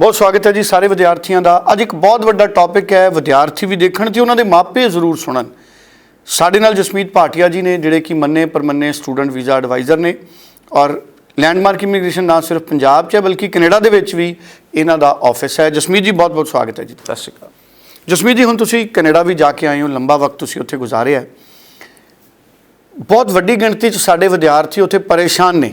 ਬਹੁਤ ਸਵਾਗਤ ਹੈ ਜੀ ਸਾਰੇ ਵਿਦਿਆਰਥੀਆਂ ਦਾ। ਅੱਜ ਇੱਕ ਬਹੁਤ ਵੱਡਾ ਟੌਪਿਕ ਹੈ ਵਿਦਿਆਰਥੀ ਵੀ ਦੇਖਣ ਤੇ ਉਹਨਾਂ ਦੇ ਮਾਪੇ ਜ਼ਰੂਰ ਸੁਣਨ। ਸਾਡੇ ਨਾਲ ਜਸਮੀਤ ਭਾਟੀਆ ਜੀ ਨੇ ਜਿਹੜੇ ਕਿ ਮੰਨੇ ਪਰਮੰਨੇ ਸਟੂਡੈਂਟ ਵੀਜ਼ਾ ਐਡਵਾਈਜ਼ਰ ਨੇ। ਔਰ ਲੈਂਡਮਾਰਕ ਇਮੀਗ੍ਰੇਸ਼ਨ ਨਾ ਸਿਰਫ ਪੰਜਾਬ 'ਚ ਹੈ ਬਲਕਿ ਕੈਨੇਡਾ ਦੇ ਵਿੱਚ ਵੀ ਇਹਨਾਂ ਦਾ ਆਫਿਸ ਹੈ। ਜਸਮੀਤ ਜੀ ਬਹੁਤ ਬਹੁਤ ਸਵਾਗਤ ਹੈ ਜੀ। ਸਤਿ ਸ਼੍ਰੀ ਅਕਾਲ। ਜਸਮੀਤ ਜੀ ਹੁਣ ਤੁਸੀਂ ਕੈਨੇਡਾ ਵੀ ਜਾ ਕੇ ਆਏ ਹੋ ਲੰਬਾ ਵਕਤ ਤੁਸੀਂ ਉੱਥੇ ਗੁਜ਼ਾਰਿਆ ਬਹੁਤ ਵੱਡੀ ਗਿਣਤੀ 'ਚ ਸਾਡੇ ਵਿਦਿਆਰਥੀ ਉੱਥੇ ਪਰੇਸ਼ਾਨ ਨੇ।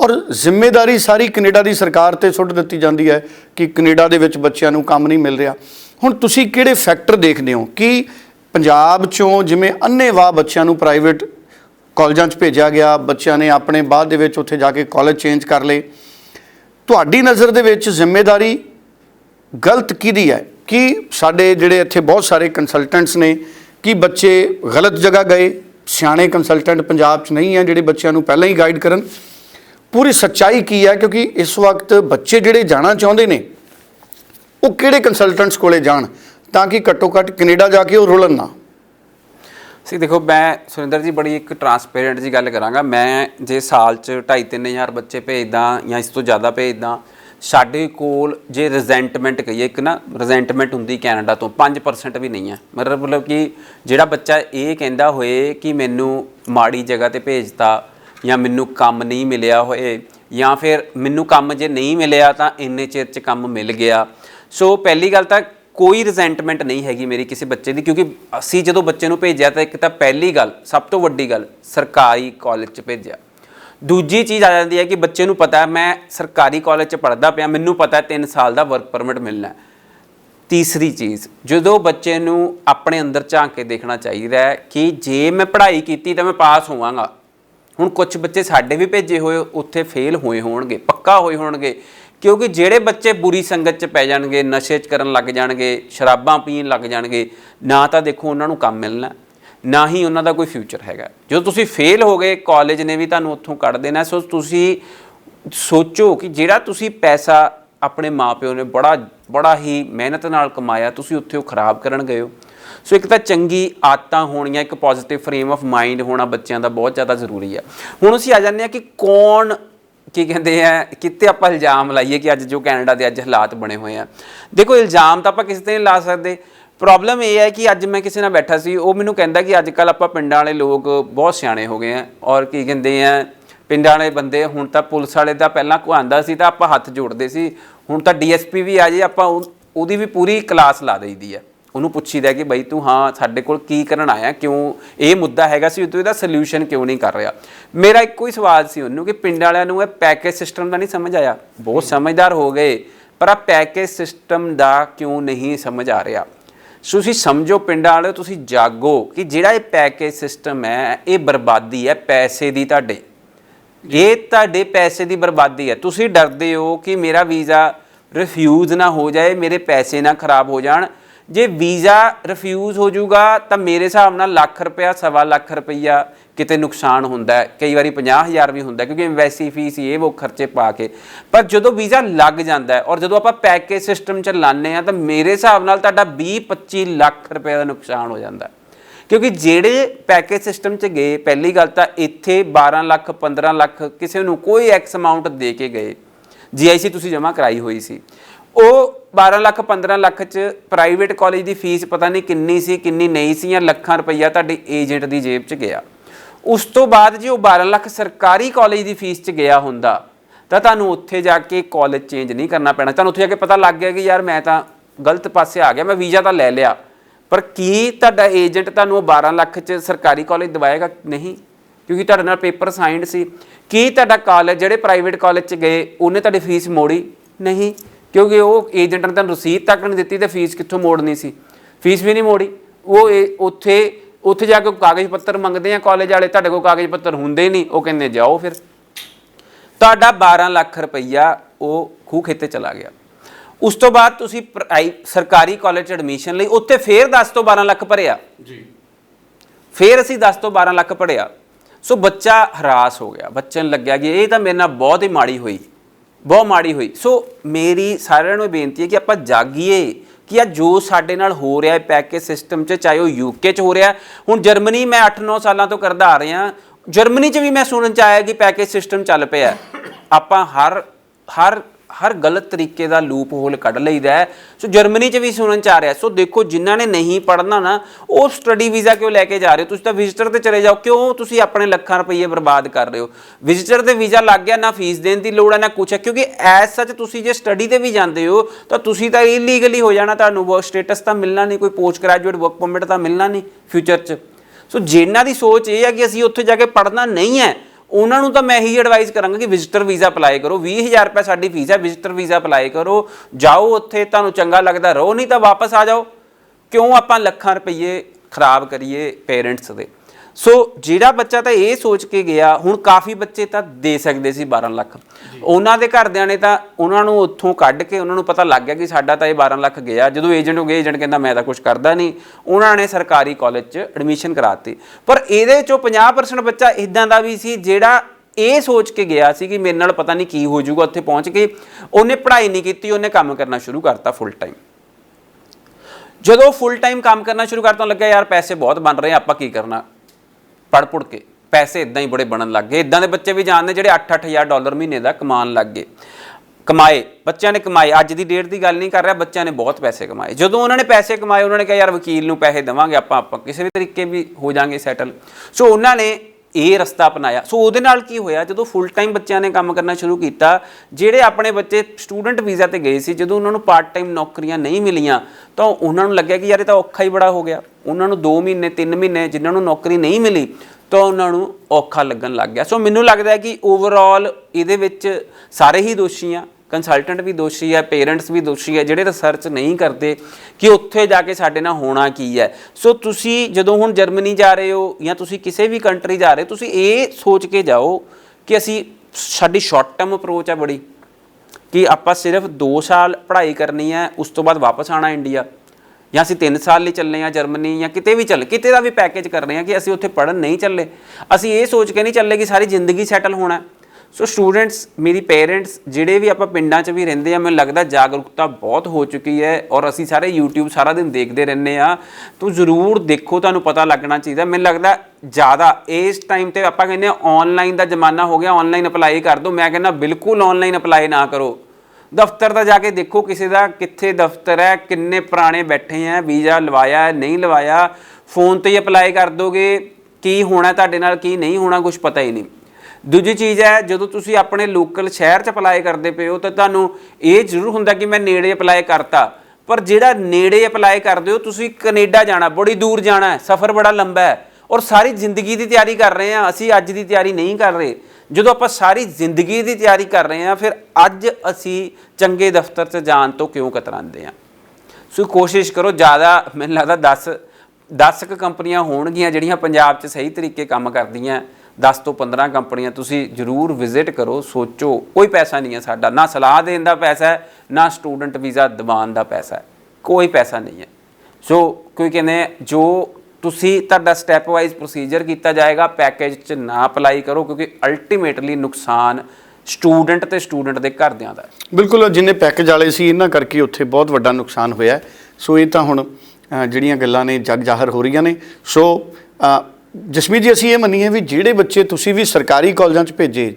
ਔਰ ਜ਼ਿੰਮੇਵਾਰੀ ਸਾਰੀ ਕੈਨੇਡਾ ਦੀ ਸਰਕਾਰ ਤੇ ਸੁੱਟ ਦਿੱਤੀ ਜਾਂਦੀ ਹੈ ਕਿ ਕੈਨੇਡਾ ਦੇ ਵਿੱਚ ਬੱਚਿਆਂ ਨੂੰ ਕੰਮ ਨਹੀਂ ਮਿਲ ਰਿਹਾ। ਹੁਣ ਤੁਸੀਂ ਕਿਹੜੇ ਫੈਕਟਰ ਦੇਖਦੇ ਹੋ? ਕਿ ਪੰਜਾਬ ਚੋਂ ਜਿਵੇਂ ਅੰਨੇਵਾਹ ਬੱਚਿਆਂ ਨੂੰ ਪ੍ਰਾਈਵੇਟ ਕਾਲਜਾਂ 'ਚ ਭੇਜਿਆ ਗਿਆ, ਬੱਚਿਆਂ ਨੇ ਆਪਣੇ ਬਾਅਦ ਦੇ ਵਿੱਚ ਉੱਥੇ ਜਾ ਕੇ ਕਾਲਜ ਚੇਂਜ ਕਰ ਲਏ। ਤੁਹਾਡੀ ਨਜ਼ਰ ਦੇ ਵਿੱਚ ਜ਼ਿੰਮੇਵਾਰੀ ਗਲਤ ਕਿਹਦੀ ਹੈ? ਕਿ ਸਾਡੇ ਜਿਹੜੇ ਇੱਥੇ ਬਹੁਤ ਸਾਰੇ ਕੰਸਲਟੈਂਟਸ ਨੇ, ਕਿ ਬੱਚੇ ਗਲਤ ਜਗ੍ਹਾ ਗਏ? ਸਿਆਣੇ ਕੰਸਲਟੈਂਟ ਪੰਜਾਬ 'ਚ ਨਹੀਂ ਹੈ ਜਿਹੜੇ ਬੱਚਿਆਂ ਨੂੰ ਪਹਿਲਾਂ ਹੀ ਗਾਈਡ ਕਰਨ। ਪੂਰੀ ਸੱਚਾਈ ਕੀ ਹੈ? ਕਿਉਂਕਿ ਇਸ ਵਕਤ ਬੱਚੇ ਜਿਹੜੇ ਜਾਣਾ ਚਾਹੁੰਦੇ ਨੇ, ਉਹ ਕਿਹੜੇ ਕੰਸਲਟੈਂਟਸ ਕੋਲੇ ਜਾਣ ਤਾਂ ਕਿ ਘੱਟੋ ਘੱਟ ਕੈਨੇਡਾ ਜਾ ਕੇ ਉਹ ਰੁਲਣ ਨਾ? ਸੀ, ਦੇਖੋ, ਮੈਂ ਸੁਰਿੰਦਰ ਜੀ ਬੜੀ ਇੱਕ ਟਰਾਂਸਪੇਰੈਂਟ ਜੀ ਗੱਲ ਕਰਾਂਗਾ। ਮੈਂ ਜੇ ਸਾਲ ਚ 2.5-3000 ਬੱਚੇ ਭੇਜਦਾ ਜਾਂ ਇਸ ਤੋਂ ਜ਼ਿਆਦਾ ਭੇਜਦਾ, ਸਾਡੇ ਕੋਲ ਜੇ ਰਿਜ਼ੈਂਟਮੈਂਟ ਕਹੀਏ, ਇੱਕ ਨਾ ਰਿਜ਼ੈਂਟਮੈਂਟ ਹੁੰਦੀ ਕੈਨੇਡਾ ਤੋਂ 5% ਵੀ ਨਹੀਂ ਹੈ। ਮਤਲਬ ਮਤਲਬ ਕਿ ਜਿਹੜਾ ਬੱਚਾ ਇਹ ਕਹਿੰਦਾ ਹੋਏ ਕਿ ਮੈਨੂੰ ਮਾੜੀ ਜਗ੍ਹਾ ਤੇ ਭੇਜਤਾ ਜਾਂ ਮੈਨੂੰ ਕੰਮ ਨਹੀਂ ਮਿਲਿਆ ਹੋਏ, ਜਾਂ ਫਿਰ ਮੈਨੂੰ ਕੰਮ ਜੇ ਨਹੀਂ ਮਿਲਿਆ ਤਾਂ ਇੰਨੇ ਚਿਰ ਚ ਕੰਮ ਮਿਲ ਗਿਆ। ਸੋ ਪਹਿਲੀ ਗੱਲ ਤਾਂ ਕੋਈ ਰਿਜ਼ੈਂਟਮੈਂਟ ਨਹੀਂ ਹੈਗੀ ਮੇਰੀ ਕਿਸੇ ਬੱਚੇ ਦੀ, ਕਿਉਂਕਿ ਅਸੀਂ ਜਦੋਂ ਬੱਚੇ ਨੂੰ ਭੇਜਿਆ ਤਾਂ ਇੱਕ ਤਾਂ ਪਹਿਲੀ ਗੱਲ, ਸਭ ਤੋਂ ਵੱਡੀ ਗੱਲ, ਸਰਕਾਰੀ ਕਾਲਜ 'ਚ ਭੇਜਿਆ। ਦੂਜੀ ਚੀਜ਼ ਆ ਜਾਂਦੀ ਹੈ ਕਿ ਬੱਚੇ ਨੂੰ ਪਤਾ, ਮੈਂ ਸਰਕਾਰੀ ਕਾਲਜ 'ਚ ਪੜ੍ਹਦਾ ਪਿਆ, ਮੈਨੂੰ ਪਤਾ ਹੈ 3 ਸਾਲ ਦਾ ਵਰਕ ਪਰਮਿਟ ਮਿਲਣਾ ਤੀਸਰੀ ਚੀਜ਼, ਜਦੋਂ ਬੱਚੇ ਨੂੰ ਆਪਣੇ ਅੰਦਰ ਝਾਂਕ ਕੇ ਦੇਖਣਾ ਚਾਹੀਦਾ ਹੈ ਕਿ ਜੇ ਮੈਂ ਪੜ੍ਹਾਈ ਕੀਤੀ ਤਾਂ ਮੈਂ ਪਾਸ ਹੋਵਾਂਗਾ। ਹੁਣ ਕੁਝ ਬੱਚੇ ਸਾਡੇ ਵੀ ਭੇਜੇ ਹੋਏ, ਉੱਥੇ ਫੇਲ ਹੋਏ ਹੋਣਗੇ, ਪੱਕਾ ਹੋਏ ਹੋਣਗੇ। ਕਿਉਂਕਿ ਜਿਹੜੇ ਬੱਚੇ ਬੁਰੀ ਸੰਗਤ 'ਚ ਪੈ ਜਾਣਗੇ, ਨਸ਼ੇ 'ਚ ਕਰਨ ਲੱਗ ਜਾਣਗੇ, ਸ਼ਰਾਬਾਂ ਪੀਣ ਲੱਗ ਜਾਣਗੇ, ਨਾ ਤਾਂ ਦੇਖੋ ਉਹਨਾਂ ਨੂੰ ਕੰਮ ਮਿਲਣਾ, ਨਾ ਹੀ ਉਹਨਾਂ ਦਾ ਕੋਈ ਫਿਊਚਰ ਹੈਗਾ। ਜਦੋਂ ਤੁਸੀਂ ਫੇਲ ਹੋ ਗਏ ਕਾਲਜ ਨੇ ਵੀ ਤੁਹਾਨੂੰ ਉੱਥੋਂ ਕੱਢ ਦੇਣਾ, ਸੋ ਤੁਸੀਂ ਸੋਚੋ ਕਿ ਜਿਹੜਾ ਤੁਸੀਂ ਪੈਸਾ ਆਪਣੇ ਮਾਪਿਓ ਨੇ ਬੜਾ ਬੜਾ ਹੀ ਮਿਹਨਤ ਨਾਲ ਕਮਾਇਆ, ਤੁਸੀਂ ਉੱਥੇ ਉਹ ਖਰਾਬ ਕਰਨ ਗਏ ਹੋ। ਸੋ ਇੱਕ ਤਾਂ ਚੰਗੀ ਆਦਤਾਂ ਹੋਣੀਆਂ, ਇੱਕ ਪੋਜ਼ਿਟਿਵ ਫਰੇਮ ਆਫ ਮਾਈਂਡ ਹੋਣਾ ਬੱਚਿਆਂ ਦਾ ਬਹੁਤ ਜ਼ਿਆਦਾ ਜ਼ਰੂਰੀ ਆ। ਹੁਣ ਅਸੀਂ ਆ ਜਾਂਦੇ ਆ ਕਿ ਕੌਣ, ਕੀ ਕਹਿੰਦੇ ਆ ਕਿਤੇ ਆਪਾਂ ਇਲਜ਼ਾਮ ਲਾਈਏ ਕਿ ਅੱਜ ਜੋ ਕੈਨੇਡਾ ਦੇ ਅੱਜ ਹਾਲਾਤ ਬਣੇ ਹੋਏ ਆ। ਦੇਖੋ, ਇਲਜ਼ਾਮ ਤਾਂ ਆਪਾਂ ਕਿਸੇ ਤੇ ਨਹੀਂ ਲਾ ਸਕਦੇ। ਪ੍ਰੋਬਲਮ ਇਹ ਹੈ ਕਿ ਅੱਜ ਮੈਂ ਕਿਸੇ ਨਾਲ ਬੈਠਾ ਸੀ, ਉਹ ਮੈਨੂੰ ਕਹਿੰਦਾ ਕਿ ਅੱਜ ਕੱਲ ਆਪਾਂ ਪਿੰਡਾਂ ਵਾਲੇ ਲੋਕ ਬਹੁਤ ਸਿਆਣੇ ਹੋ ਗਏ ਆ ਔਰ ਕੀ ਕਹਿੰਦੇ ਆ, ਪਿੰਡਾਂ ਵਾਲੇ ਬੰਦੇ ਹੁਣ ਤਾਂ ਪੁਲਿਸ ਵਾਲੇ ਦਾ ਪਹਿਲਾਂ ਕੁਹਾਂਦਾ ਸੀ ਤਾਂ ਆਪਾਂ ਹੱਥ ਜੋੜਦੇ ਸੀ, ਹੁਣ ਤਾਂ ਡੀਐਸਪੀ ਵੀ ਆ ਜੇ, ਆਪਾਂ ਉਹ- ਉਹਦੀ ਵੀ ਪੂਰੀ ਕਲਾਸ ਲਾ ਦਈਦੀ ਆ। ਉਹਨੂੰ ਪੁੱਛੀਦਾ ਕਿ ਬਈ ਤੂੰ ਹਾਂ ਸਾਡੇ ਕੋਲ ਕੀ ਕਰਨ ਆਇਆ ਕਿਉਂ ਇਹ ਮੁੱਦਾ ਹੈਗਾ ਸੀ ਤੂੰ ਇਹਦਾ ਸੋਲੂਸ਼ਨ ਕਿਉਂ ਨਹੀਂ ਕਰ ਰਿਹਾ? ਮੇਰਾ ਇੱਕੋ ਹੀ ਸਵਾਲ ਸੀ ਉਹਨੂੰ ਕਿ ਪਿੰਡ ਵਾਲਿਆਂ ਨੂੰ ਇਹ ਪੈਕੇਜ ਸਿਸਟਮ ਦਾ ਨਹੀਂ ਸਮਝ ਆਇਆ। ਬਹੁਤ ਸਮਝਦਾਰ ਹੋ ਗਏ ਪਰ ਆ ਪੈਕੇਜ ਸਿਸਟਮ ਦਾ ਕਿਉਂ ਨਹੀਂ ਸਮਝ ਆ ਰਿਹਾ? ਸੋ ਤੁਸੀਂ ਸਮਝੋ ਪਿੰਡਾਂ ਵਾਲਿਓ ਤੁਸੀਂ ਜਾਗੋ ਕਿ ਜਿਹੜਾ ਇਹ ਪੈਕੇਜ ਸਿਸਟਮ ਹੈ ਇਹ ਬਰਬਾਦੀ ਹੈ ਪੈਸੇ ਦੀ ਤੁਹਾਡੇ। ਇਹ ਤੁਹਾਡੇ ਪੈਸੇ ਦੀ ਬਰਬਾਦੀ ਹੈ। ਤੁਸੀਂ ਡਰਦੇ ਹੋ ਕਿ ਮੇਰਾ ਵੀਜ਼ਾ ਰਿਫਿਊਜ਼ ਨਾ ਹੋ ਜਾਏ ਮੇਰੇ ਪੈਸੇ ਨਾ ਖਰਾਬ ਹੋ ਜਾਣ ਜੇ ਵੀਜ਼ਾ ਰਿਫਿਊਜ਼ ਹੋ ਜਾਊਗਾ ਤਾਂ ਮੇਰੇ ਹਿਸਾਬ ਨਾਲ ਲੱਖ ਰੁਪਇਆ ਸਵਾ ਲੱਖ ਰੁਪਈਆ ਕਿਤੇ ਨੁਕਸਾਨ ਹੁੰਦਾ ਹੈ। ਕਈ ਵਾਰੀ 50000 ਵੀ ਹੁੰਦਾ ਹੈ, ਕਿਉਂਕਿ ਐਮਬੈਸੀ ਫੀਸ ਇਹ ਉਹ ਖਰਚੇ ਪਾ ਕੇ। ਪਰ ਜਦੋਂ ਵੀਜ਼ਾ ਲੱਗ ਜਾਂਦਾ ਹੈ ਔਰ ਜਦੋਂ ਆਪਾਂ ਪੈਕੇਜ ਸਿਸਟਮ ਚ ਲਾਣੇ ਆ ਤਾਂ ਮੇਰੇ ਹਿਸਾਬ ਨਾਲ ਤੁਹਾਡਾ 20 25 ਲੱਖ ਰੁਪਏ ਦਾ ਨੁਕਸਾਨ ਹੋ ਜਾਂਦਾ ਹੈ। ਕਿਉਂਕਿ ਜਿਹੜੇ ਪੈਕੇਜ ਸਿਸਟਮ 'ਚ ਗਏ ਪਹਿਲੀ ਗੱਲ ਤਾਂ ਇੱਥੇ 12 ਲੱਖ 15 ਲੱਖ ਕਿਸੇ ਨੂੰ ਕੋਈ ਐਕਸ ਅਮਾਉਂਟ ਦੇ ਕੇ ਗਏ। ਜੀਆਈਸੀ ਤੁਸੀਂ ਜਮ੍ਹਾਂ ਕਰਾਈ ਹੋਈ ਸੀ। ਉਹ 12 ਲੱਖ 15 ਲੱਖ 'ਚ ਪ੍ਰਾਈਵੇਟ ਕਾਲਜ ਦੀ ਫੀਸ ਪਤਾ ਨਹੀਂ ਕਿੰਨੀ ਸੀ, ਕਿੰਨੀ ਨਹੀਂ ਸੀ ਜਾਂ ਲੱਖਾਂ ਰੁਪਈਆ ਤੁਹਾਡੇ ਏਜੰਟ ਦੀ ਜੇਬ 'ਚ ਗਿਆ। ਉਸ ਤੋਂ ਬਾਅਦ ਜੇ ਉਹ 12 ਲੱਖ ਸਰਕਾਰੀ ਕਾਲਜ ਦੀ ਫੀਸ 'ਚ ਗਿਆ ਹੁੰਦਾ, ਤਾਂ ਤੁਹਾਨੂੰ ਉੱਥੇ ਜਾ ਕੇ ਕਾਲਜ ਚੇਂਜ ਨਹੀਂ ਕਰਨਾ ਪੈਣਾ। ਤੁਹਾਨੂੰ ਉੱਥੇ ਜਾ ਕੇ ਪਤਾ ਲੱਗ ਗਿਆ ਕਿ ਯਾਰ ਮੈਂ ਤਾਂ ਗਲਤ ਪਾਸੇ ਆ ਗਿਆ, ਮੈਂ ਵੀਜ਼ਾ ਤਾਂ ਲੈ ਲਿਆ। ਪਰ ਕੀ ਤੁਹਾਡਾ ਏਜੰਟ ਤੁਹਾਨੂੰ ਉਹ 12 ਲੱਖ 'ਚ ਸਰਕਾਰੀ ਕਾਲਜ ਦਵਾਏਗਾ? ਨਹੀਂ। ਕਿਉਂਕਿ ਤੁਹਾਡੇ ਨਾਲ ਪੇਪਰ ਸਾਈਨਡ ਸੀ। ਕੀ ਤੁਹਾਡਾ ਕਾਲਜ ਜਿਹੜੇ ਪ੍ਰਾਈਵੇਟ ਕਾਲਜ 'ਚ ਗਏ, ਉਹਨੇ ਤੁਹਾਡੀ ਫੀਸ ਮੋੜੀ? ਨਹੀਂ। ਕਿਉਂਕਿ ਉਹ ਏਜੰਟ ਨੇ ਤੁਹਾਨੂੰ ਰਸੀਦ ਤੱਕ ਨਹੀਂ ਦਿੱਤੀ ਤੇ ਫੀਸ ਕਿੱਥੋਂ ਮੋੜਨੀ ਸੀ? ਫੀਸ ਵੀ ਨਹੀਂ ਮੋੜੀ। ਉਹ ਉੱਥੇ ਉੱਥੇ ਜਾ ਕੇ ਕਾਗਜ਼ ਪੱਤਰ ਮੰਗਦੇ ਆ ਕਾਲਜ ਵਾਲੇ? ਤੁਹਾਡੇ ਕੋਲ ਕਾਗਜ਼ ਪੱਤਰ ਹੁੰਦੇ ਨਹੀਂ। ਉਹ ਕਹਿੰਦੇ ਜਾਓ ਫਿਰ। ਤੁਹਾਡਾ 12 ਲੱਖ ਰੁਪਈਆ ਉਹ ਖੂਹ ਖੇਤੇ ਚਲਾ ਗਿਆ। ਉਸ ਤੋਂ ਬਾਅਦ ਤੁਸੀਂ ਸਰਕਾਰੀ ਕਾਲਜ 'ਚ ਐਡਮਿਸ਼ਨ ਲਈ ਉੱਥੇ ਫੇਰ 10 ਤੋਂ 12 ਲੱਖ ਭਰਿਆ। ਜੀ। ਫੇਰ ਅਸੀਂ 10 ਤੋਂ 12 ਲੱਖ ਪੜਿਆ ਸੋ ਬੱਚਾ ਹਰਾਸ ਹੋ ਗਿਆ। ਬੱਚੇ ਨੂੰ ਲੱਗਿਆ ਕਿ ਇਹ ਤਾਂ ਮੇਰੇ ਨਾਲ ਬਹੁਤ ਹੀ ਮਾੜੀ ਹੋਈ। ਬਹੁਤ ਮਾੜੀ ਹੋਈ। ਸੋ ਮੇਰੀ ਸਾਰਿਆਂ ਨੂੰ ਇਹ ਬੇਨਤੀ ਹੈ ਕਿ ਆਪਾਂ ਜਾਗੀਏ ਕਿ ਆ ਜੋ ਸਾਡੇ ਨਾਲ ਹੋ ਰਿਹਾ ਹੈ ਪੈਕੇਜ ਸਿਸਟਮ 'ਚ, ਚਾਹੇ ਉਹ ਯੂਕੇ 'ਚ ਹੋ ਰਿਹਾ ਹੁਣ ਜਰਮਨੀ ਮੈਂ 8-9 ਸਾਲਾਂ ਤੋਂ ਕਰਦਾ ਆ ਰਿਹਾ। ਜਰਮਨੀ 'ਚ ਵੀ ਮੈਂ ਸੁਣਨ 'ਚ ਆਇਆ ਕਿ ਪੈਕੇਜ ਸਿਸਟਮ ਚੱਲ ਪਿਆ ਆਪਾਂ ਹਰ ਹਰ ਹਰ ਗਲਤ ਤਰੀਕੇ ਦਾ ਲੂਪ ਹੋਲ ਕੱਢ ਲਈਦਾ ਹੈ। ਸੋ ਜਰਮਨੀ 'ਚ ਵੀ ਸੁਣਨ ਚ ਆ ਰਿਹਾ ਸੋ ਦੇਖੋ, ਜਿਨ੍ਹਾਂ ਨੇ ਨਹੀਂ ਪੜ੍ਹਨਾ ਨਾ, ਉਹ ਸਟੱਡੀ ਵੀਜ਼ਾ ਕਿਉਂ ਲੈ ਕੇ ਜਾ ਰਹੇ ਹੋ? ਤੁਸੀਂ ਤਾਂ ਵਿਜ਼ਿਟਰ ਤੇ ਚਲੇ ਜਾਓ। ਕਿਉਂ ਤੁਸੀਂ ਆਪਣੇ ਲੱਖਾਂ ਰੁਪਏ ਬਰਬਾਦ ਕਰ ਰਹੇ ਹੋ? ਵਿਜ਼ਿਟਰ ਤੇ ਵੀਜ਼ਾ ਲੱਗ ਗਿਆ, ਨਾ ਫੀਸ ਦੇਣ ਦੀ ਲੋੜ ਹੈ, ਨਾ ਕੁਛ ਹੈ। ਕਿਉਂਕਿ ਐਸ ਸੱਚ ਤੁਸੀਂ ਜੇ ਸਟੱਡੀ ਤੇ ਵੀ ਜਾਂਦੇ ਹੋ, ਤਾਂ ਤੁਸੀਂ ਤਾਂ ਇਲੀਗਲੀ ਹੋ ਜਾਣਾ ਤੁਹਾਨੂੰ ਵਰਕ ਸਟੇਟਸ ਤਾਂ ਮਿਲਣਾ ਨਹੀਂ, ਕੋਈ ਪੋਸਟ ਗ੍ਰੈਜੂਏਟ ਵਰਕ ਪਰਮਿਟ ਤਾਂ ਮਿਲਣਾ ਨਹੀਂ ਫਿਊਚਰ 'ਚ। ਸੋ ਜਿਨ੍ਹਾਂ ਦੀ ਸੋਚ ਇਹ ਹੈ ਕਿ ਅਸੀਂ ਉੱਥੇ ਜਾ ਕੇ ਪੜ੍ਹਨਾ ਨਹੀਂ ਹੈ ਉਹਨਾਂ ਨੂੰ ਤਾਂ ਮੈਂ ਇਹੀ ਐਡਵਾਈਸ ਕਰਾਂਗਾ ਕਿ ਵਿਜ਼ਿਟਰ ਵੀਜ਼ਾ ਅਪਲਾਈ ਕਰੋ। 20000 ਰੁਪਏ ਸਾਡੀ ਫੀਸ ਹੈ ਵਿਜ਼ਿਟਰ ਵੀਜ਼ਾ ਅਪਲਾਈ ਕਰੋ। ਜਾਓ ਉੱਥੇ, ਤੁਹਾਨੂੰ ਚੰਗਾ ਲੱਗਦਾ ਰਹੋ, ਨਹੀਂ ਤਾਂ ਵਾਪਸ ਆ ਜਾਓ। ਕਿਉਂ ਆਪਾਂ ਲੱਖਾਂ ਰੁਪਏ ਖਰਾਬ ਕਰੀਏ ਪੇਰੈਂਟਸ ਦੇ? ਸੋ ਜਿਹੜਾ ਬੱਚਾ ਤਾਂ ਇਹ ਸੋਚ ਕੇ ਗਿਆ ਹੁਣ ਕਾਫੀ ਬੱਚੇ ਤਾਂ ਦੇ ਸਕਦੇ ਸੀ 12 ਲੱਖ। ਉਹਨਾਂ ਦੇ ਘਰਦਿਆਂ ਨੇ ਤਾਂ ਉਹਨਾਂ ਨੂੰ ਉੱਥੋਂ ਕੱਢ ਕੇ ਉਹਨਾਂ ਨੂੰ ਪਤਾ ਲੱਗ ਗਿਆ ਕਿ ਸਾਡਾ ਤਾਂ ਇਹ 12 ਲੱਖ ਗਿਆ। ਜਦੋਂ ਏਜੰਟ ਹੋ ਗਏ ਏਜੰਟ ਕਹਿੰਦਾ ਮੈਂ ਤਾਂ ਕੁਝ ਕਰਦਾ ਨਹੀਂ। ਉਹਨਾਂ ਨੇ ਸਰਕਾਰੀ ਕਾਲਜ 'ਚ ਐਡਮਿਸ਼ਨ ਕਰਾਤੀ। ਪਰ ਇਹਦੇ ਚੋਂ 50% ਬੱਚਾ ਇਦਾਂ ਦਾ ਵੀ ਸੀ ਜਿਹੜਾ ਇਹ ਸੋਚ ਕੇ ਗਿਆ ਸੀ ਕਿ ਮੇਰੇ ਨਾਲ ਪਤਾ ਨਹੀਂ ਕੀ ਹੋ ਜਾਊਗਾ ਉੱਥੇ ਪਹੁੰਚ ਕੇ ਉਹਨੇ ਪੜ੍ਹਾਈ ਨਹੀਂ ਕੀਤੀ ਉਹਨੇ ਕੰਮ ਕਰਨਾ ਸ਼ੁਰੂ ਕਰਤਾ ਫੁੱਲ ਟਾਈਮ ਜਦੋਂ ਫੁੱਲ ਟਾਈਮ ਕੰਮ ਕਰਨਾ ਸ਼ੁਰੂ ਕਰਤਾ ਲੱਗਾ ਯਾਰ ਪੈਸੇ ਬਹੁਤ ਬਣ ਰਹੇ ਆ ਆਪਾਂ ਕੀ ਕਰਨਾ? ਪੜ ਪੁੜ ਕੇ ਪੈਸੇ ਇਦਾਂ ਹੀ ਬੜੇ ਬਣਨ ਲੱਗ ਗਏ। ਇਦਾਂ ਦੇ ਬੱਚੇ ਵੀ ਜਾਣਦੇ ਜਿਹੜੇ 8-8000 ਡਾਲਰ ਮਹੀਨੇ ਦਾ ਕਮਾਉਣ ਲੱਗ ਗਏ। ਕਮਾਏ, ਬੱਚਿਆਂ ਨੇ ਕਮਾਏ। ਅੱਜ ਦੀ ਡੇਟ ਦੀ ਗੱਲ ਨਹੀਂ ਕਰ ਰਿਹਾ, ਬੱਚਿਆਂ ਨੇ ਬਹੁਤ ਪੈਸੇ ਕਮਾਏ। ਜਦੋਂ ਉਹਨਾਂ ਨੇ ਪੈਸੇ ਕਮਾਏ, ਉਹਨਾਂ ਨੇ ਕਿਹਾ, ਯਾਰ ਵਕੀਲ ਨੂੰ ਪੈਸੇ ਦੇਵਾਂਗੇ ਆਪਾਂ ਆਪਾਂ ਕਿਸੇ ਵੀ ਤਰੀਕੇ ਵੀ ਹੋ ਜਾਾਂਗੇ ਸੈਟਲ ਸੋ ਉਹਨਾਂ ਨੇ ਇਹ ਰਸਤਾ ਅਪਣਾਇਆ। ਸੋ ਉਹਦੇ ਨਾਲ ਕੀ ਹੋਇਆ, ਜਦੋਂ ਫੁੱਲ ਟਾਈਮ ਬੱਚਿਆਂ ਨੇ ਕੰਮ ਕਰਨਾ ਸ਼ੁਰੂ ਕੀਤਾ, ਜਿਹੜੇ ਆਪਣੇ ਬੱਚੇ ਸਟੂਡੈਂਟ ਵੀਜ਼ਾ ਤੇ ਗਏ ਸੀ, ਜਦੋਂ ਉਹਨਾਂ ਨੂੰ ਪਾਰਟ ਟਾਈਮ ਨੌਕਰੀਆਂ ਨਹੀਂ ਮਿਲੀਆਂ, ਤਾਂ ਉਹਨਾਂ ਨੂੰ ਲੱਗਿਆ ਕਿ ਯਾਰ ਇਹ ਤਾਂ ਔਖਾ ਹੀ ਬੜਾ ਹੋ ਗਿਆ। ਉਹਨਾਂ ਨੂੰ 2 ਮਹੀਨੇ 3 ਮਹੀਨੇ ਜਿਨ੍ਹਾਂ ਨੂੰ ਨੌਕਰੀ ਨਹੀਂ ਮਿਲੀ, ਤਾਂ ਉਹਨਾਂ ਨੂੰ ਔਖਾ ਲੱਗਣ ਲੱਗ ਗਿਆ। ਸੋ ਮੈਨੂੰ ਲੱਗਦਾ ਹੈ ਕਿ ਓਵਰਆਲ ਇਹਦੇ ਵਿੱਚ ਸਾਰੇ ਹੀ ਦੋਸ਼ੀ ਆ ਕੰਸਲਟੈਂਟ ਵੀ ਦੋਸ਼ੀ ਹੈ ਪੇਰੈਂਟਸ ਵੀ ਦੋਸ਼ੀ ਹੈ ਜਿਹੜੇ ਰਿਸਰਚ ਨਹੀਂ ਕਰਦੇ ਕਿ ਉੱਥੇ ਜਾ ਕੇ ਸਾਡੇ ਨਾਲ ਹੋਣਾ ਕੀ ਹੈ। ਸੋ ਤੁਸੀਂ ਜਦੋਂ ਹੁਣ ਜਰਮਨੀ ਜਾ ਰਹੇ ਹੋ ਜਾਂ ਤੁਸੀਂ ਕਿਸੇ ਵੀ ਕੰਟਰੀ ਜਾ ਰਹੇ ਹੋ, ਤੁਸੀਂ ਇਹ ਸੋਚ ਕੇ ਜਾਓ ਕਿ ਅਸੀਂ ਸਾਡੀ ਸ਼ਾਰਟ ਟਰਮ ਅਪਰੋਚ ਹੈ ਬੜੀ, ਕਿ ਆਪਾਂ ਸਿਰਫ 2 ਸਾਲ ਪੜ੍ਹਾਈ ਕਰਨੀ ਹੈ, ਉਸ ਤੋਂ ਬਾਅਦ ਵਾਪਸ ਆਣਾ ਇੰਡੀਆ। ਜਾਂ ਅਸੀਂ 3 ਸਾਲ ਲਈ ਚੱਲੇ ਆ ਜਰਮਨੀ ਜਾਂ ਕਿਤੇ ਵੀ ਚੱਲ, ਕਿਤੇ ਦਾ ਵੀ ਪੈਕੇਜ ਕਰ ਰਹੇ ਆ ਕਿ ਅਸੀਂ ਉੱਥੇ ਪੜਨ ਨਹੀਂ ਚੱਲੇ। ਅਸੀਂ ਇਹ ਸੋਚ ਕੇ ਨਹੀਂ ਚੱਲੇ ਕਿ ਸਾਰੀ ਜ਼ਿੰਦਗੀ ਸੈਟਲ ਹੋਣਾ ਸੋ ਸਟੂਡੈਂਟਸ ਮੇਰੀ ਪੇਰੈਂਟਸ ਜਿਹੜੇ ਵੀ ਆਪਾਂ ਪਿੰਡਾਂ 'ਚ ਵੀ ਰਹਿੰਦੇ ਆ ਮੈਨੂੰ ਲੱਗਦਾ ਜਾਗਰੂਕਤਾ ਬਹੁਤ ਹੋ ਚੁੱਕੀ ਹੈ ਔਰ ਅਸੀਂ ਸਾਰੇ YouTube ਸਾਰਾ ਦਿਨ ਦੇਖਦੇ ਰਹਿੰਦੇ ਆ ਤੂੰ ਜ਼ਰੂਰ ਦੇਖੋ, ਤੁਹਾਨੂੰ ਪਤਾ ਲੱਗਣਾ ਚਾਹੀਦਾ। ਮੈਨੂੰ ਲੱਗਦਾ ਜ਼ਿਆਦਾ ਇਸ ਟਾਈਮ ਤੇ ਆਪਾਂ ਕਹਿੰਦੇ ਆ ਆਨਲਾਈਨ ਦਾ ਜ਼ਮਾਨਾ ਹੋ ਗਿਆ ਆਨਲਾਈਨ ਅਪਲਾਈ ਕਰ ਦਿਓ। ਮੈਂ ਕਹਿੰਦਾ ਬਿਲਕੁਲ ਆਨਲਾਈਨ ਅਪਲਾਈ ਨਾ ਕਰੋ। ਦਫ਼ਤਰ ਦਾ ਜਾ ਕੇ ਦੇਖੋ ਕਿਸੇ ਦਾ ਕਿੱਥੇ ਦਫ਼ਤਰ ਹੈ ਕਿੰਨੇ ਪੁਰਾਣੇ ਬੈਠੇ ਆ ਵੀਜ਼ਾ ਲਵਾਇਆ ਹੈ, ਨਹੀਂ ਲਵਾਇਆ ਫੋਨ ਤੇ ਹੀ ਅਪਲਾਈ ਕਰ ਦੋਗੇ ਕੀ ਹੋਣਾ ਤੁਹਾਡੇ ਨਾਲ ਕੀ ਨਹੀਂ ਹੋਣਾ ਕੁਝ ਪਤਾ ਹੀ ਨਹੀਂ। ਦੂਜੀ ਚੀਜ਼ ਹੈ ਜਦੋਂ ਤੁਸੀਂ ਆਪਣੇ ਲੋਕਲ ਸ਼ਹਿਰ 'ਚ ਅਪਲਾਈ ਕਰਦੇ ਪਏ ਹੋ ਤਾਂ ਤੁਹਾਨੂੰ ਇਹ ਜ਼ਰੂਰ ਹੁੰਦਾ ਕਿ ਮੈਂ ਨੇੜੇ ਅਪਲਾਈ ਕਰਤਾ। ਪਰ ਜਿਹੜਾ ਨੇੜੇ ਅਪਲਾਈ ਕਰਦੇ ਹੋ ਤੁਸੀਂ ਕੈਨੇਡਾ ਜਾਣਾ ਬੜੀ ਦੂਰ ਜਾਣਾ ਹੈ ਸਫ਼ਰ ਬੜਾ ਲੰਬਾ ਹੈ ਔਰ ਸਾਰੀ ਜ਼ਿੰਦਗੀ ਦੀ ਤਿਆਰੀ ਕਰ ਰਹੇ ਹਾਂ ਅਸੀਂ ਅੱਜ ਦੀ ਤਿਆਰੀ ਨਹੀਂ ਕਰ ਰਹੇ। ਜਦੋਂ ਆਪਾਂ ਸਾਰੀ ਜ਼ਿੰਦਗੀ ਦੀ ਤਿਆਰੀ ਕਰ ਰਹੇ ਹਾਂ, ਫਿਰ ਅੱਜ ਅਸੀਂ ਚੰਗੇ ਦਫ਼ਤਰ 'ਚ ਜਾਣ ਤੋਂ ਕਿਉਂ ਕਤਰਾਉਂਦੇ ਹਾਂ? ਸੋ ਕੋਸ਼ਿਸ਼ ਕਰੋ, ਜ਼ਿਆਦਾ ਮੈਨੂੰ ਲੱਗਦਾ 10 10 ਕੁ ਕੰਪਨੀਆਂ ਹੋਣਗੀਆਂ ਜਿਹੜੀਆਂ ਪੰਜਾਬ 'ਚ ਸਹੀ ਤਰੀਕੇ ਕੰਮ ਕਰਦੀਆਂ। 10 ਤੋਂ 15 ਕੰਪਨੀਆਂ ਤੁਸੀਂ ਜਰੂਰ ਵਿਜ਼ਿਟ ਕਰੋ, ਸੋਚੋ, ਕੋਈ ਪੈਸਾ ਨਹੀਂ ਹੈ ਸਾਡਾ। ਨਾ ਸਲਾਹ ਦੇਣ ਦਾ ਪੈਸਾ ਹੈ, ਨਾ ਸਟੂਡੈਂਟ ਵੀਜ਼ਾ ਦਿਵਾਉਣ ਦਾ ਪੈਸਾ ਹੈ। ਕੋਈ ਪੈਸਾ ਨਹੀਂ ਹੈ। ਸੋ ਕੋਈ ਕਹਿੰਦੇ ਜੋ ਤੁਸੀਂ ਤੁਹਾਡਾ ਸਟੈਪ ਵਾਈਜ਼ ਪ੍ਰੋਸੀਜਰ ਕੀਤਾ ਜਾਏਗਾ ਪੈਕੇਜ 'ਚ ਨਾ ਅਪਲਾਈ ਕਰੋ, ਕਿਉਂਕਿ ਅਲਟੀਮੇਟਲੀ ਨੁਕਸਾਨ ਸਟੂਡੈਂਟ ਤੇ ਸਟੂਡੈਂਟ ਦੇ ਘਰਦਿਆਂ ਦਾ ਬਿਲਕੁਲ, ਜਿੰਨੇ ਪੈਕੇਜ ਵਾਲੇ ਸੀ, ਇਹਨਾਂ ਕਰਕੇ ਉੱਥੇ ਬਹੁਤ ਵੱਡਾ ਨੁਕਸਾਨ ਹੋਇਆ ਸੋ ਇਹ ਤਾਂ ਹੁਣ ਜਿਹੜੀਆਂ ਗੱਲਾਂ ਨੇ ਜਗ ਜ਼ਾਹਰ ਹੋ ਰਹੀਆਂ ਨੇ। ਸੋ ਜਸਮੀਤ ਜੀ, ਅਸੀਂ ਇਹ ਮੰਨੀਏ ਵੀ ਜਿਹੜੇ ਬੱਚੇ ਤੁਸੀਂ ਵੀ ਸਰਕਾਰੀ ਕਾਲਜਾਂ 'ਚ ਭੇਜੇ,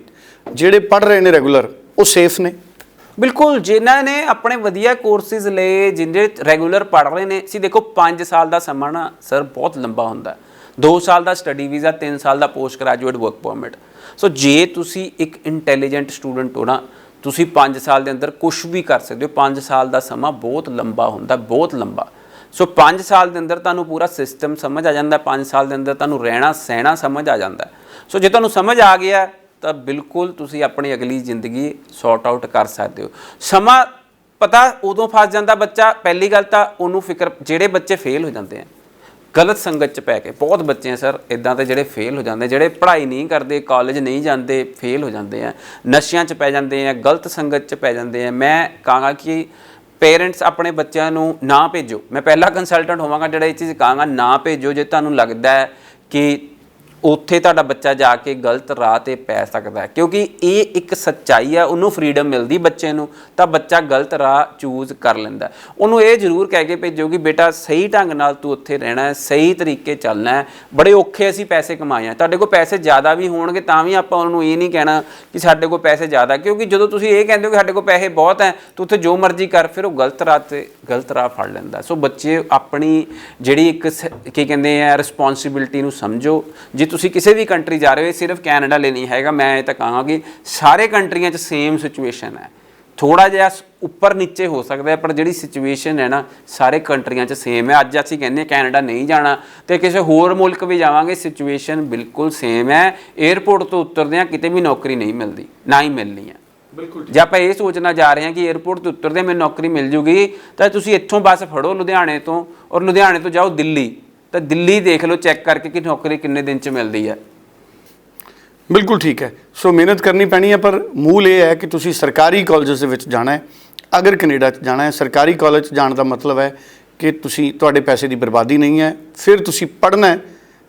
ਜਿਹੜੇ ਪੜ੍ਹ ਰਹੇ ਨੇ ਰੈਗੂਲਰ ਉਹ ਸੇਫ ਨੇ। ਬਿਲਕੁਲ, ਜਿਨ੍ਹਾਂ ਨੇ ਆਪਣੇ ਵਧੀਆ ਕੋਰਸਿਸ ਲਏ ਜਿੰਦੇ ਰੈਗੂਲਰ ਪੜ੍ਹ ਰਹੇ ਨੇ, ਸੀ ਦੇਖੋ 5 ਸਾਲ ਦਾ ਸਮਾਂ ਨਾ ਸਰ ਬਹੁਤ ਲੰਬਾ ਹੁੰਦਾ 2 ਸਾਲ ਦਾ ਸਟੱਡੀ ਵੀਜ਼ਾ 3 ਸਾਲ ਦਾ post graduate work permit so ਜੇ ਤੁਸੀਂ ਇੱਕ ਇੰਟੈਲੀਜੈਂਟ ਸਟੂਡੈਂਟ ਹੋ ਨਾ, ਤੁਸੀਂ 5 ਸਾਲ ਦੇ ਅੰਦਰ ਕੁਝ ਵੀ ਕਰ ਸਕਦੇ ਹੋ 5 ਸਾਲ ਦਾ ਸਮਾਂ ਬਹੁਤ ਲੰਬਾ ਹੁੰਦਾ, ਬਹੁਤ ਲੰਬਾ। ਸੋ 5 ਸਾਲ ਦੇ ਅੰਦਰ ਤੁਹਾਨੂੰ ਪੂਰਾ ਸਿਸਟਮ ਸਮਝ ਆ ਜਾਂਦਾ 5 ਸਾਲ ਦੇ ਅੰਦਰ ਤੁਹਾਨੂੰ ਰਹਿਣਾ, ਸਹਿਣਾ ਸਮਝ ਆ ਜਾਂਦਾ। ਸੋ ਜੇ ਤੁਹਾਨੂੰ ਸਮਝ ਆ ਗਿਆ ਤਾਂ ਬਿਲਕੁਲ ਤੁਸੀਂ ਆਪਣੀ ਅਗਲੀ ਜ਼ਿੰਦਗੀ ਸੌਰਟ ਆਊਟ ਕਰ ਸਕਦੇ ਹੋ। ਸਮਾਂ ਪਤਾ ਉਦੋਂ ਫਸ ਜਾਂਦਾ ਬੱਚਾ, ਪਹਿਲੀ ਗੱਲ ਤਾਂ ਉਹਨੂੰ ਫਿਕਰ, ਜਿਹੜੇ ਬੱਚੇ ਫੇਲ ਹੋ ਜਾਂਦੇ ਆ, ਗਲਤ ਸੰਗਤ ਚ ਪੈ ਕੇ, ਬਹੁਤ ਬੱਚੇ ਆ ਸਰ ਇਦਾਂ ਦੇ ਜਿਹੜੇ ਫੇਲ ਹੋ ਜਾਂਦੇ, ਜਿਹੜੇ ਪੜ੍ਹਾਈ ਨਹੀਂ ਕਰਦੇ ਕਾਲਜ ਨਹੀਂ ਜਾਂਦੇ ਫੇਲ ਹੋ ਜਾਂਦੇ ਆ, ਨਸ਼ਿਆਂ ਚ ਪੈ ਜਾਂਦੇ ਆ, ਗਲਤ ਸੰਗਤ ਚ ਪੈ ਜਾਂਦੇ ਆ। ਮੈਂ ਕਹਾਂਗਾ ਕਿ ਪੇਰੈਂਟਸ ਆਪਣੇ ਬੱਚਿਆਂ ਨੂੰ ਨਾ ਭੇਜੋ। ਮੈਂ ਪਹਿਲਾ ਕੰਸਲਟੈਂਟ ਹੋਵਾਂਗਾ ਜਿਹੜਾ ਇਹ ਚੀਜ਼ ਕਹਾਂਗਾ, ਨਾ ਭੇਜੋ ਜੇ ਤੁਹਾਨੂੰ ਲੱਗਦਾ ਹੈ ਕਿ ਉੱਥੇ ਤੁਹਾਡਾ ਬੱਚਾ ਜਾ ਕੇ ਗਲਤ ਰਾਹ ਤੇ ਪੈ ਸਕਦਾ ਕਿਉਂਕਿ ਇਹ ਇੱਕ ਸੱਚਾਈ ਆ, ਉਹਨੂੰ ਫਰੀडम ਮਿਲਦੀ ਬੱਚੇ ਨੂੰ, ਤਾਂ ਬੱਚਾ ਗਲਤ ਰਾਹ ਚੂਜ਼ ਕਰ ਲੈਂਦਾ ਉਹਨੂੰ ਇਹ ਜ਼ਰੂਰ ਕਹਿ ਕੇ ਭੇਜੋ ਕਿ ਬੇਟਾ ਸਹੀ ਢੰਗ ਨਾਲ ਤੂੰ ਉੱਥੇ ਰਹਿਣਾ ਹੈ, ਸਹੀ ਤਰੀਕੇ ਚੱਲਣਾ ਹੈ। ਬੜੇ ਔਖੇ ਅਸੀਂ ਪੈਸੇ ਕਮਾਏ ਆ। ਤੁਹਾਡੇ ਕੋਲ ਪੈਸੇ ਜ਼ਿਆਦਾ ਵੀ ਹੋਣਗੇ, ਤਾਂ ਵੀ ਆਪਾਂ ਉਹਨੂੰ ਇਹ ਨਹੀਂ ਕਹਿਣਾ ਕਿ ਸਾਡੇ ਕੋਲ ਪੈਸੇ ਜ਼ਿਆਦਾ, ਕਿਉਂਕਿ ਜਦੋਂ ਤੁਸੀਂ ਇਹ ਕਹਿੰਦੇ ਹੋ ਕਿ ਸਾਡੇ ਕੋਲ ਪੈਸੇ ਬਹੁਤ ਹੈ, ਤੂੰ ਉੱਥੇ ਜੋ ਮਰਜ਼ੀ ਕਰ, ਫਿਰ ਉਹ ਗਲਤ ਰਾਹ ਤੇ, ਗਲਤ ਰਾਹ ਫੜ ਲੈਂਦਾ ਸੋ ਬੱਚੇ ਆਪਣੀ ਜਿਹੜੀ ਇੱਕ ਸ- ਕੀ ਕਹਿੰਦੇ ਆ ਰਿਸਪੌਂਸਿਬਿਲਟੀ ਨੂੰ ਸਮਝੋ। ਜੇ ਤੁਸੀਂ ਕਿਸੇ ਵੀ ਕੰਟਰੀ ਜਾ ਰਹੇ ਹੋ ਸਿਰਫ ਕੈਨੇਡਾ ਲਈ ਨਹੀਂ ਹੈਗਾ ਮੈਂ ਇਹ ਤਾਂ ਕਹਾਂਗਾ ਕਿ ਸਾਰੇ ਕੰਟਰੀਆਂ 'ਚ ਸੇਮ ਸਿਚੁਏਸ਼ਨ ਹੈ। ਥੋੜਾ ਜਿਹਾ ਉੱਪਰ ਨੀਚੇ ਹੋ ਸਕਦਾ ਹੈ ਪਰ ਜਿਹੜੀ ਸਿਚੁਏਸ਼ਨ ਹੈ ਨਾ ਸਾਰੇ ਕੰਟਰੀਆਂ 'ਚ ਸੇਮ ਹੈ। ਅੱਜ ਅਸੀਂ ਕਹਿੰਦੇ ਕੈਨੇਡਾ ਨਹੀਂ ਜਾਣਾ ਤੇ ਕਿਸੇ ਹੋਰ ਮੁਲਕ ਵੀ ਜਾਵਾਂਗੇ ਸਿਚੁਏਸ਼ਨ ਬਿਲਕੁਲ ਸੇਮ ਹੈ। 에ਅਰਪੋਰਟ ਤੋਂ ਉਤਰਦੇ ਆ ਕਿਤੇ ਵੀ ਨੌਕਰੀ ਨਹੀਂ ਮਿਲਦੀ ਨਾ ਹੀ ਮਿਲਣੀ ਹੈ। ਬਿਲਕੁਲ ਜੇ ਆਪਾਂ ਇਹ ਸੋਚਣਾ ਜਾ ਰਹੇ ਹਾਂ ਕਿ 에ਅਰਪੋਰਟ ਤੇ ਉਤਰਦੇ ਮੈਨੂੰ ਨੌਕਰੀ ਮਿਲ ਜੂਗੀ ਤਾਂ ਤੁਸੀਂ ਇੱਥੋਂ ਬੱਸ ਫੜੋ ਲੁਧਿਆਣੇ ਤੋਂ ਔਰ ਲੁਧਿਆਣੇ ਤੋਂ ਜਾਓ ਦਿੱਲੀ। ਤਾਂ ਦਿੱਲੀ ਦੇਖ ਲਓ ਚੈੱਕ ਕਰਕੇ ਕਿ ਨੌਕਰੀ ਕਿੰਨੇ ਦਿਨ 'ਚ ਮਿਲਦੀ ਹੈ ਬਿਲਕੁਲ ਠੀਕ ਹੈ। ਸੋ ਮਿਹਨਤ ਕਰਨੀ ਪੈਣੀ ਹੈ ਪਰ ਮੂਲ ਇਹ ਹੈ ਕਿ ਤੁਸੀਂ ਸਰਕਾਰੀ ਕਾਲਜਸ ਦੇ ਵਿੱਚ ਜਾਣਾ ਹੈ। ਅਗਰ ਕੈਨੇਡਾ 'ਚ ਜਾਣਾ ਹੈ ਸਰਕਾਰੀ ਕਾਲਜ 'ਚ ਜਾਣ ਦਾ ਮਤਲਬ ਹੈ ਕਿ ਤੁਸੀਂ ਤੁਹਾਡੇ ਪੈਸੇ ਦੀ ਬਰਬਾਦੀ ਨਹੀਂ ਹੈ ਫਿਰ ਤੁਸੀਂ ਪੜ੍ਹਨਾ ਹੈ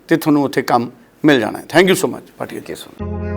ਤੇ ਤੁਹਾਨੂੰ ਉੱਥੇ ਕੰਮ ਮਿਲ ਜਾਣਾ ਹੈ। ਥੈਂਕ ਯੂ ਸੋ ਮਚ ਪਾਟੀਆ ਕਿ ਸੋ Don't you